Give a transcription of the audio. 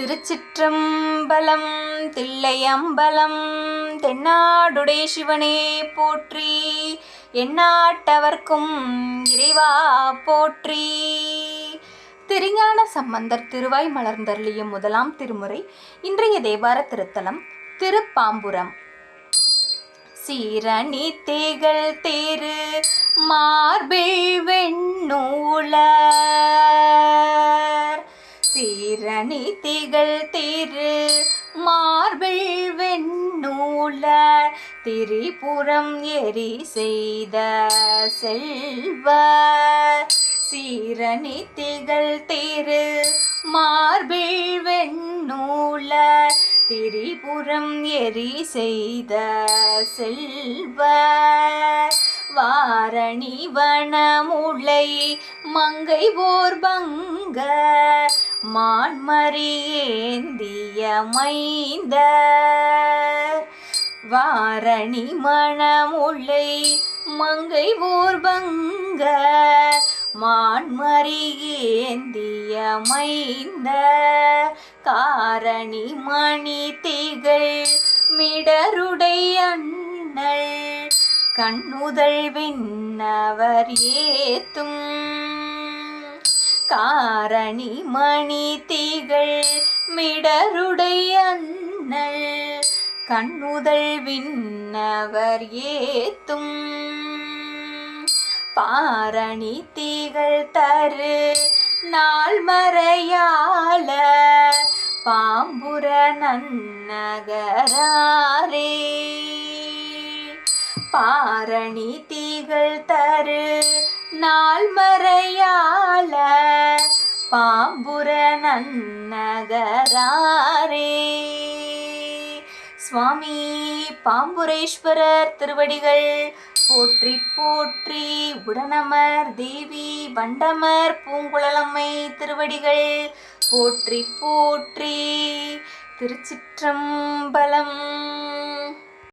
திருச்சிற்றம்பலம் தில்லையம்பலம் தென்னாடுடைய சிவனே போற்றி. எந்நாட்டவர்க்கும் இறைவா போற்றி. திருஞான சம்பந்தர் திருவாய் மலர்ந்தருளிய முதலாம் திருமுறை இன்றைய தேவார திருத்தலம் திருப்பாம்புரம். சீரணி தேகள் தேரு மார்பில் வெண்ணோ திகழ் திரு. மார்பில் வெண்ணூல திரிபுரம் எரி செய்த செல்வ. சீரணி திகழ் திரு. மார்பில் வெண்ணூல திரிபுரம் எரி செய்த செல்வ. வாரணி வனமுளை மங்கை போர் பங்க. மான்மறியேந்திய மைந்த வாரணி மணமுள்ளை மங்கை ஊர்பங்க மான்மறியேந்திய மைந்த காரணி மணி திகழ் மிடருடை அண்ணல் கண்ணுதல் விண்ணவர் ஏத்தும் காரணி மணி தீகள் மிடருடை அண்ணல் கண்ணுதல் விண்ணவர் ஏத்தும். பாரணி தீகள் தரு நாள் மறையாள பாம்புர நன்னகராரே. பாரணி தீகள் தரு நாள் மறையா பாம்புர நன்னகராரே சுவாமி பாம்புரேஸ்வரர் திருவடிகள் போற்றி போற்றி உடனமர் தேவி வண்டமர் பூங்குழலம்மை திருவடிகள் போற்றி போற்றி திருச்சிற்றம்பலம்.